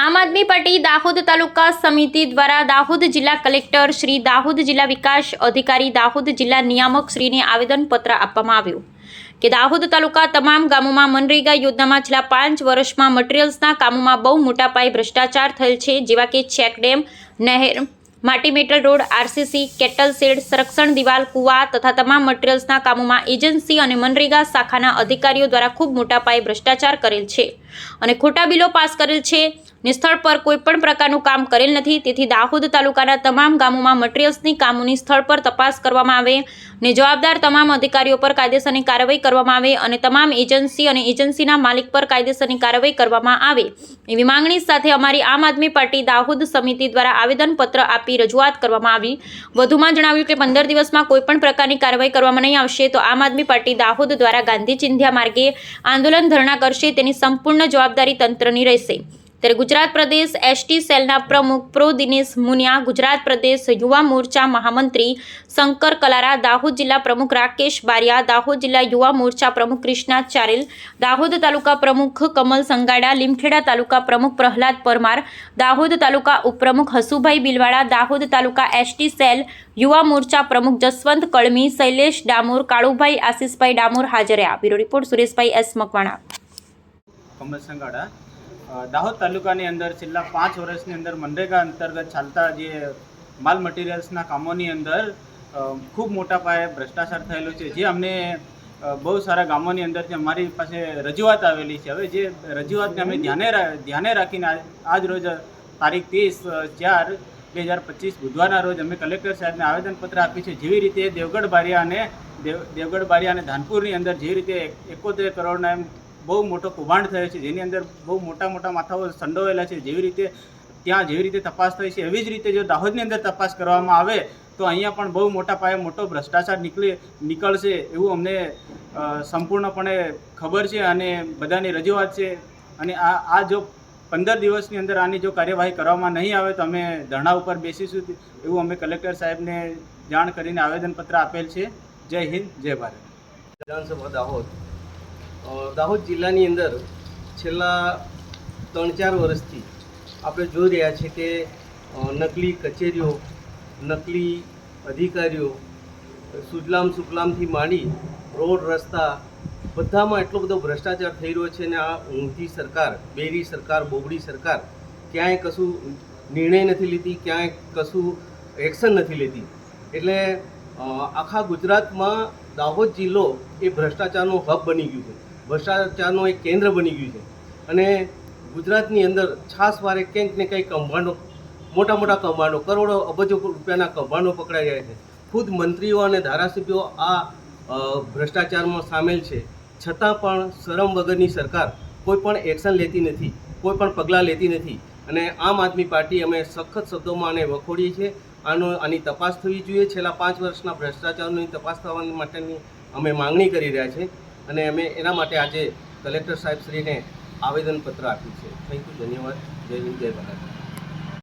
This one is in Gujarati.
આમ આદમી પાર્ટી દાહોદ તાલુકા સમિતિ દ્વારા દાહોદ જિલ્લા કલેક્ટર શ્રી દાહોદ જિલ્લા વિકાસ અધિકારી દાહોદ જિલ્લા નિયામક શ્રીને આવેદનપત્ર આપવામાં આવ્યું કે દાહોદ તાલુકા તમામ ગામોમાં મનરેગા યોજનામાં છેલ્લા પાંચ વર્ષમાં મટીરિયલ્સના કામોમાં બહુ મોટા પાયે ભ્રષ્ટાચાર થયેલ છે, જેવા કે ચેકડેમ નહેર, માટી metal road, RCC, cattle shed, સંરક્ષણ દિવાલ, કુવા તથા તમામ મટીરિયલ્સના કામોમાં એજન્સી અને મનરેગા શાખાના અધિકારીઓ દ્વારા ખૂબ મોટા પાયે ભ્રષ્ટાચાર કરેલ છે. અને ખોટા બિલો પાસ કરેલ છે. નિસ્થળ પર કોઈ પણ પ્રકારનું કામ કરેલ નથી. તેથી દાહોદ તાલુકાના તમામ ગામોમાં મટીરિયલ્સની કામોની સ્થળ પર તપાસ કરવામાં આવે ને જવાબદાર તમામ અધિકારીઓ પર કાયદેસરની કાર્યવાહી કરવામાં આવે અને તમામ એજન્સી અને એજન્સીના માલિક પર કાયદેસરની કાર્યવાહી કરવામાં આવે. એવી માંગણી સાથે અમારી આમ આદમી પાર્ટી દાહોદ સમિતિ દ્વારા આવેદનપત્ર આપી રજૂઆત કરવામાં આવી. વધુમાં જણાવ્યું કે પંદર દિવસમાં કોઈપણ પ્રકારની કાર્યવાહી કરવામાં નહીં આવશે તો આમ આદમી પાર્ટી દાહોદ દ્વારા ગાંધી ચિંધ્યા માર્ગે આંદોલન ધરણા કરશે. તેની સંપૂર્ણ જવાબદારી તંત્રની રહેશે. ત્યારે ગુજરાત પ્રદેશ એસટી સેલના પ્રમુખ પ્રો દિનેશ મુનિયા, ગુજરાત પ્રદેશ યુવા મોરચા મહામંત્રી શંકર કલારા, દાહોદ જિલ્લા પ્રમુખ રાકેશ બારિયા, દાહોદ જિલ્લા યુવા મોરચા પ્રમુખ કૃષ્ણા ચારેલ, દાહોદ તાલુકા પ્રમુખ કમલ સંગાડા, લીમખેડા તાલુકા પ્રમુખ પ્રહલાદ પરમાર, દાહોદ તાલુકા ઉપપ્રમુખ હસુભાઈ બિલવાડા, દાહોદ તાલુકા એસટી સેલ યુવા મોરચા પ્રમુખ જસવંત કળમી, શૈલેષ ડામોર, કાળુભાઈ આશીષભાઈ ડામોર હાજર રહ્યા. Bureau report Sureshbhai S Makwana. Kamal Sangada. Dahod તાલુકાની અંદર છેલ્લા પાંચ વર્ષની અંદર મનરેગા અંતર્ગત ચાલતા જે માલ મટીરિયલ્સના કામોની અંદર ખૂબ મોટા પાયે ભ્રષ્ટાચાર થયેલો છે. જે અમને બહુ સારા ગામોની અંદરથી અમારી પાસે રજૂઆત આવેલી છે. હવે જે રજૂઆતને અમે ધ્યાને ધ્યાને રાખીને આજ- રોજ તારીખ ત્રીસ ચાર બે હજાર પચીસ બુધવારના રોજ અમે કલેક્ટર સાહેબને આવેદનપત્ર આપ્યું છે. જેવી રીતે દેવગઢ બારિયા અને દેવ, દેવગઢ બારિયા અને ધાનપુરની અંદર જેવી રીતે એકોતેર કરોડના એમ બહુ મોટો કૌભાંડ થયો છે, જેની અંદર બહુ મોટા મોટા માથાઓ સંડોવાયેલા છે, જેવી રીતે ત્યાં જેવી રીતે તપાસ થઈ છે, એવી જ રીતે જો દાહોદની અંદર તપાસ કરવામાં આવે, તો અહીંયા પણ બહુ મોટા પાયે મોટો ભ્રષ્ટાચાર નીકળે, નીકળશે એવું અમને સંપૂર્ણપણે ખબર છે અને બધાની રજૂઆત છે. અને આ આ જો પંદર દિવસની અંદર આની જો કાર્યવાહી કરવામાં નહીં આવે, તો અમે ધરણા ઉપર બેસીશું એવું અમે કલેક્ટર સાહેબને જાણ કરીને આવેદનપત્ર આપેલ છે. જય હિન્દ, જય ભારત. વિધાનસભા દાહોદ. દાહોદ જિલ્લાની અંદર છેલ્લા ત્રણ ચાર વર્ષથી આપણે જોઈ રહ્યા છીએ કે નકલી કચેરીઓ, નકલી અધિકારીઓ સુજલામ સુફલામથી માંડી રોડ, રસ્તા બધામાં એટલો બધો ભ્રષ્ટાચાર થઈ રહ્યો છે ને આ ઊંધી સરકાર, બેરી સરકાર, બોબડી સરકાર ક્યાંય કશું નિર્ણય નથી લીધી, ક્યાંય કશું એક્શન નથી લેતી એટલે આખા ગુજરાતમાં દાહોદ જિલ્લો એ ભ્રષ્ટાચારનો હબ બની ગયું છે. ભ્રષ્ટાચારનું એક કેન્દ્ર બની ગયું છે. અને ગુજરાતની અંદર છાસવારે કંઈક ને કંઈક કૌભાંડો, મોટા મોટા કૌભાંડો, કરોડો અબજો રૂપિયાના કૌભાંડો પકડાઈ રહ્યા છે. ખુદ મંત્રીઓ અને ધારાસભ્યો આ ભ્રષ્ટાચારમાં સામેલ છે. છતાં પણ શરમ વગરની સરકાર કોઈ પણ એક્શન લેતી નથી, કોઈ પણ પગલાં લેતી નથી. અને આમ આદમી પાર્ટી અમે સખત શબ્દોમાં આને વખોડીએ છીએ. આનો, આની તપાસ થવી જોઈએ. છેલ્લા પાંચ વર્ષના ભ્રષ્ટાચારની તપાસ થવાની માટેની અમે માંગણી કરી રહ્યા છીએ. અને અમે એના માટે આજે કલેક્ટર સાહેબશ્રીને આવેદનપત્ર આપ્યું છે. થેન્ક યુ, ધન્યવાદ. જય હિન્દ, જય ભારત.